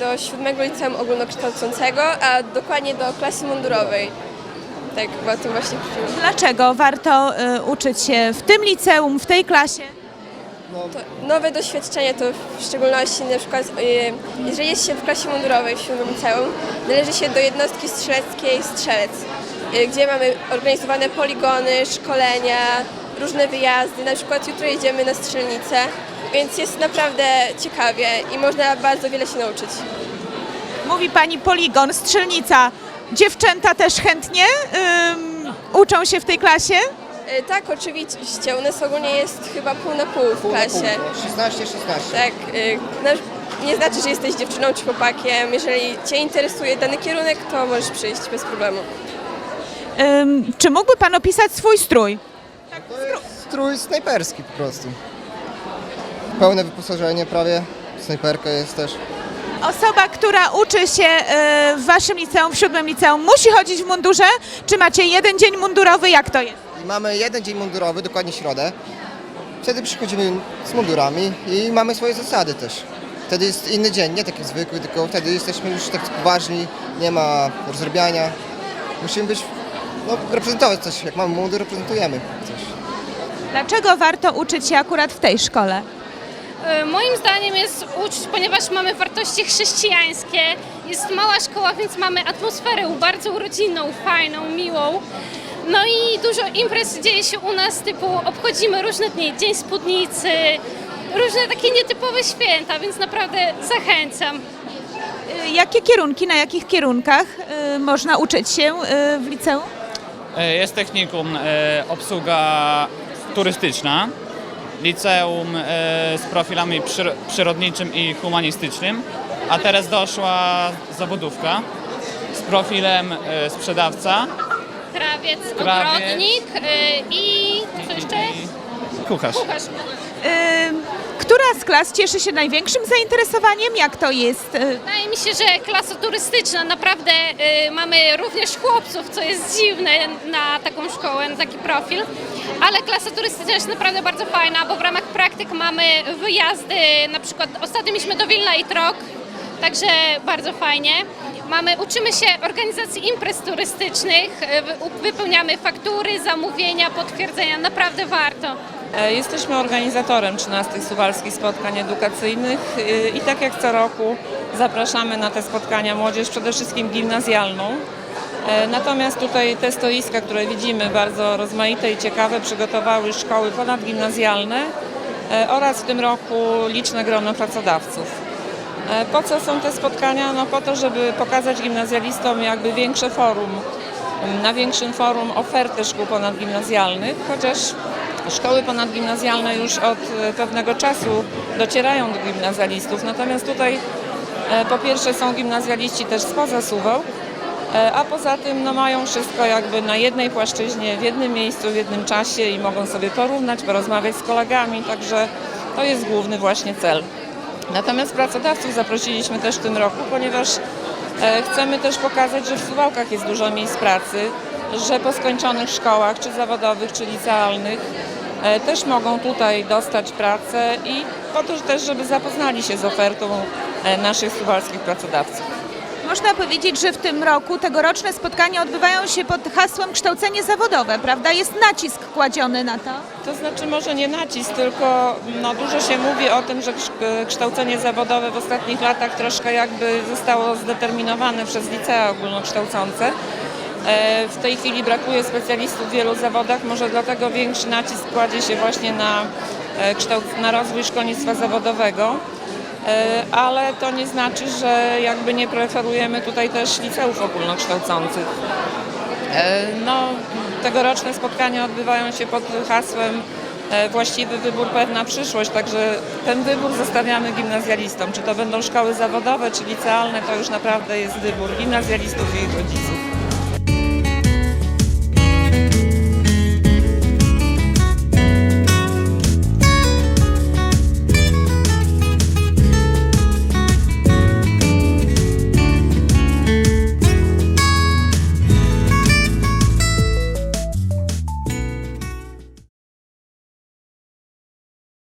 do siódmego liceum ogólnokształcącego, a dokładnie do klasy mundurowej. Tak, chyba to właśnie przyczyną. Dlaczego warto y, uczyć się w tym liceum, w tej klasie? To nowe doświadczenie to w szczególności na przykład, e, jeżeli jest się w klasie mundurowej w siódmym liceum, należy się do jednostki strzeleckiej strzelec, e, gdzie mamy organizowane poligony, szkolenia, różne wyjazdy. Na przykład jutro jedziemy na strzelnicę, więc jest naprawdę ciekawie i można bardzo wiele się nauczyć. Mówi pani poligon, strzelnica. Dziewczęta też chętnie ym, uczą się w tej klasie? E, Tak, oczywiście. U nas ogólnie jest chyba pół na pół w klasie. 16, 16. Tak, y, na- nie znaczy, że jesteś dziewczyną czy chłopakiem. Jeżeli Cię interesuje dany kierunek, to możesz przyjść bez problemu. Ym, czy mógłby pan opisać swój strój? To jest strój snajperski po prostu. Pełne wyposażenie prawie. Snajperka jest też. Osoba, która uczy się y, w waszym liceum, w siódmym liceum, musi chodzić w mundurze? Czy macie jeden dzień mundurowy? Jak to jest? I mamy jeden dzień mundurowy, dokładnie środę. Wtedy przychodzimy z mundurami i mamy swoje zasady też. Wtedy jest inny dzień, nie taki zwykły, tylko wtedy jesteśmy już tak poważni, nie ma rozrabiania. Musimy być, no, reprezentować coś. Jak mamy mundur, reprezentujemy coś. Dlaczego warto uczyć się akurat w tej szkole? E, Moim zdaniem jest uczyć, ponieważ mamy wartości chrześcijańskie. Jest mała szkoła, więc mamy atmosferę bardzo rodzinną, fajną, miłą. No i dużo imprez dzieje się u nas, typu obchodzimy różne dni, Dzień Spódnicy, różne takie nietypowe święta, więc naprawdę zachęcam. Y, jakie kierunki, na jakich kierunkach y, można uczyć się y, w liceum? E, Jest technikum e, obsługa turystyczna, liceum e, z profilami przyro- przyrodniczym i humanistycznym, a teraz doszła zawodówka z profilem e, sprzedawca Krawiec, Krawiec. ogrodnik e, i co jeszcze? kucharz. Kucharz. Która z klas cieszy się największym zainteresowaniem? Jak to jest? Wydaje mi się, że klasa turystyczna naprawdę y, mamy również chłopców, co jest dziwne na taką szkołę, na taki profil. Ale klasa turystyczna jest naprawdę bardzo fajna, bo w ramach praktyk mamy wyjazdy, na przykład ostatnio mieliśmy do Wilna i Trok, także bardzo fajnie. Mamy, uczymy się organizacji imprez turystycznych, wy- wypełniamy faktury, zamówienia, potwierdzenia, naprawdę warto. E, Jesteśmy organizatorem 13 suwalskich spotkań edukacyjnych y, i tak jak co roku zapraszamy na te spotkania młodzież, przede wszystkim gimnazjalną. E, Natomiast tutaj te stoiska, które widzimy, bardzo rozmaite i ciekawe, przygotowały szkoły ponadgimnazjalne e, oraz w tym roku liczne grono pracodawców. E, Po co są te spotkania? No po to, żeby pokazać gimnazjalistom jakby większe forum, m, na większym forum ofertę szkół ponadgimnazjalnych, chociaż szkoły ponadgimnazjalne już od pewnego czasu docierają do gimnazjalistów, natomiast tutaj po pierwsze są gimnazjaliści też spoza Suwałk, a poza tym no, mają wszystko jakby na jednej płaszczyźnie, w jednym miejscu, w jednym czasie i mogą sobie porównać, porozmawiać z kolegami, także to jest główny właśnie cel. Natomiast pracodawców zaprosiliśmy też w tym roku, ponieważ e, chcemy też pokazać, że w Suwałkach jest dużo miejsc pracy, że po skończonych szkołach, czy zawodowych, czy licealnych, e, też mogą tutaj dostać pracę i po to też, żeby zapoznali się z ofertą e, naszych suwalskich pracodawców. Można powiedzieć, że w tym roku tegoroczne spotkania odbywają się pod hasłem kształcenie zawodowe, prawda? Jest nacisk kładziony na to. To znaczy może nie nacisk, tylko no, dużo się mówi o tym, że kształcenie zawodowe w ostatnich latach troszkę jakby zostało zdeterminowane przez licea ogólnokształcące. E, W tej chwili brakuje specjalistów w wielu zawodach, może dlatego większy nacisk kładzie się właśnie na, e, kształt, na rozwój szkolnictwa zawodowego. E, Ale to nie znaczy, że jakby nie preferujemy tutaj też liceów ogólnokształcących. E, No, tegoroczne spotkania odbywają się pod hasłem e, właściwy wybór, pewna przyszłość, także ten wybór zostawiamy gimnazjalistom. Czy to będą szkoły zawodowe, czy licealne, to już naprawdę jest wybór gimnazjalistów i ich rodziców.